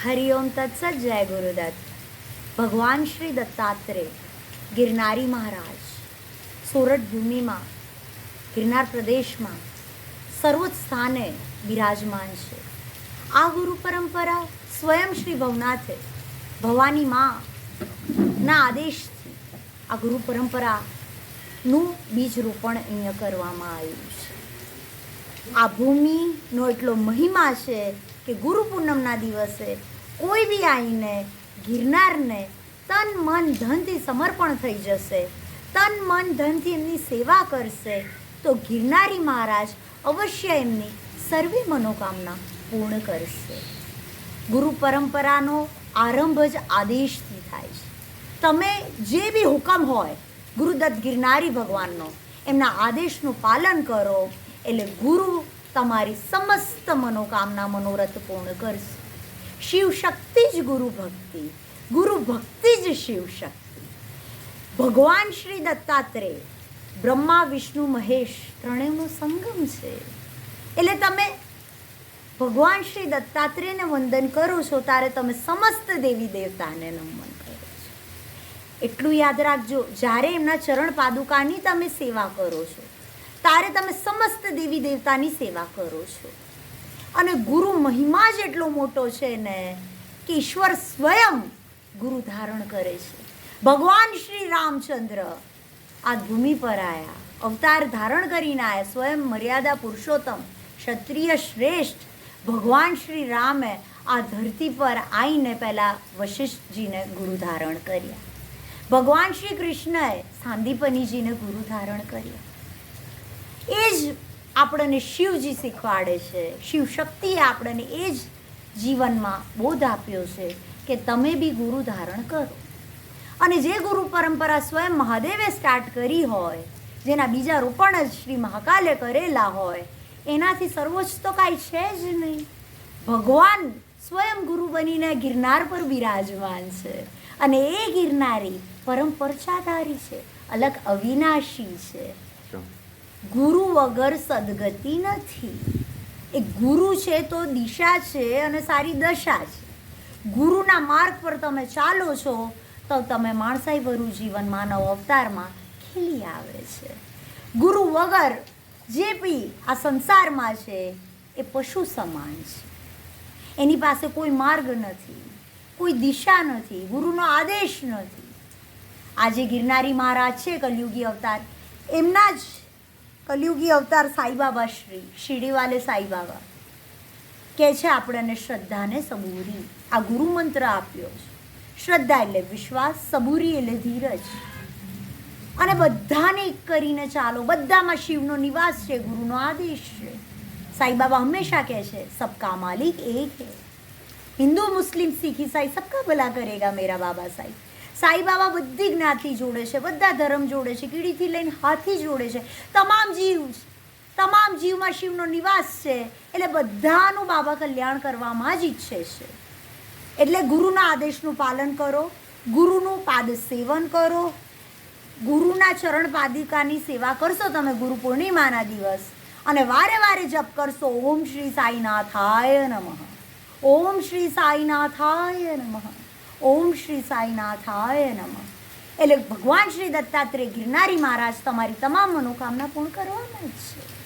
હરિઓમ તત્સત જય ગુરુદત્ત ભગવાન શ્રી દત્તાત્રેય ગિરનારી મહારાજ સોરઠ ભૂમિમાં ગિરનાર પ્રદેશમાં સર્વોચ્ચ સ્થાને બિરાજમાન છે આ ગુરુ પરંપરા સ્વયં શ્રી ભવનાથે ભવાની માં ના આદેશથી આ ગુરુ પરંપરાનું બીજ રોપણ અહીંયા કરવામાં આવ્યું છે આ ભૂમિનો એટલો મહિમા છે કે ગુરુ પૂનમના દિવસે કોઈ બી આવીને ગિરનારને તન મન ધનથી સમર્પણ થઈ જશે, તન મન ધનથી એમની સેવા કરશે, તો ગિરનારી મહારાજ અવશ્ય એમની સર્વે મનોકામના પૂર્ણ કરશે. ગુરુ પરંપરાનો આરંભ જ આદેશથી થાય છે. તમે જે બી હુકમ હોય ગુરુદત્ત ગિરનારી ભગવાનનો, એમના આદેશનું પાલન કરો, એટલે ગુરુ તમારી સમસ્ત મનોકામના મનોરથ પૂર્ણ કરશે. શિવ શક્તિ જ ગુરુ ભક્તિ ગુરુ ભક્તિ જ શિવ શક્તિ ભગવાન શ્રી દત્તાત્રેય, બ્રહ્મા, વિષ્ણુ, મહેશ ત્રણેયનો સંગમ છે. એટલે તમે ભગવાન શ્રી દત્તાત્રેયને વંદન કરો છો, ત્યારે તમે સમસ્ત દેવી દેવતાને નમન કરો છો. એટલું યાદ રાખજો, જ્યારે એમના ચરણ પાદુકાની તમે સેવા કરો છો ત્યારે તમે સમસ્ત દેવી દેવતાની સેવા કરો છો. અને ગુરુ મહિમા જ એટલો મોટો છે ને કે ઈશ્વર સ્વયં ગુરુ ધારણ કરે છે. ભગવાન શ્રી રામચંદ્ર આ ભૂમિ પર આવ્યા અવતાર ધારણ કરીને આવ્યા સ્વયં મર્યાદા પુરુષોત્તમ, ક્ષત્રિય શ્રેષ્ઠ, ભગવાન શ્રી રામે આ ધરતી પર આવીને પહેલાં વશિષ્ઠજીને ગુરુ ધારણ કર્યા. ભગવાન શ્રી કૃષ્ણએ સાંદીપનીજીને ગુરુ ધારણ કર્યા. એ જ આપણને શિવજી શીખવાડે છે. શિવ શક્તિએ આપણને એ જ જીવનમાં બોધ આપ્યો છે કે તમે બી ગુરુ ધારણ કરો. અને જે ગુરુ પરંપરા સ્વયં મહાદેવે સ્ટાર્ટ કરી હોય, જેના બીજા રોપણ જ શ્રી મહાકાલે કરેલા હોય, એનાથી સર્વોચ્ચ તો કાંઈ છે જ નહીં. ભગવાન સ્વયં ગુરુ બનીને ગિરનાર પર બિરાજમાન છે. અને એ ગિરનારી પરમ પરચાધારી છે. અલગ અવિનાશી છે. ગુરુ વગર સદગતિ નથી. એ ગુરુ છે તો દિશા છે અને સારી દશા છે. ગુરુના માર્ગ પર તમે ચાલો છો, તો તમે માણસાઈ ભરું જીવન માનવ અવતારમાં ખીલી આવે છે. ગુરુ વગર જે બી આ સંસારમાં છે, એ પશુ સમાન છે. એની પાસે કોઈ માર્ગ નથી, કોઈ દિશા નથી, ગુરુનો આદેશ નથી. આજે ગિરનારી મહારાજ છે, કલયુગી અવતાર. એમના જ કલયુગી અવતાર સાંઈબાબા શ્રી, શિરડીવાલે સાંઈબાબા. કે છે આપણને શ્રદ્ધાને સબૂરી. આ ગુરુ મંત્ર આપ્યો છે. શ્રદ્ધા એટલે વિશ્વાસ, સબૂરી એટલે ધીરજ. અને બધાને એક કરીને ચાલો. બધામાં શિવનો નિવાસ છે, ગુરુનો આદેશ છે. સાઈબાબા હંમેશા કહે છે, સબકા માલિક એક હે. હિન્દુ, મુસ્લિમ, શીખ ઈસાઈ સબકા ભલા કરેગા મેરા બાબા સાહેબ. સાઈ બાબા બધી જ્ઞાતિ જોડે છે, બધા ધર્મ જોડે છે, કીડીથી લઈને હાથી જોડે છે. તમામ જીવ, તમામ જીવમાં શિવનો નિવાસ છે, એટલે બધાનું બાબા કલ્યાણ કરવામાં જ ઈચ્છે છે. એટલે ગુરુના આદેશનું પાલન કરો, ગુરુનું પાદ સેવન કરો, ગુરુના ચરણ પાદિકાની સેવા કરશો તમે ગુરુ પૂર્ણિમાના દિવસ. અને વારે વારે જપ કરશો, ઓમ શ્રી સાઈનાથાય નમઃ. ઓમ શ્રી સાઈનાથાય નમઃ. ઓમ શ્રી સાઈનાથાય નમઃ. એટલે ભગવાન શ્રી દત્તાત્રેય ગિરનારી મહારાજ તમારી તમામ મનોકામના પૂર્ણ કરવાના છે.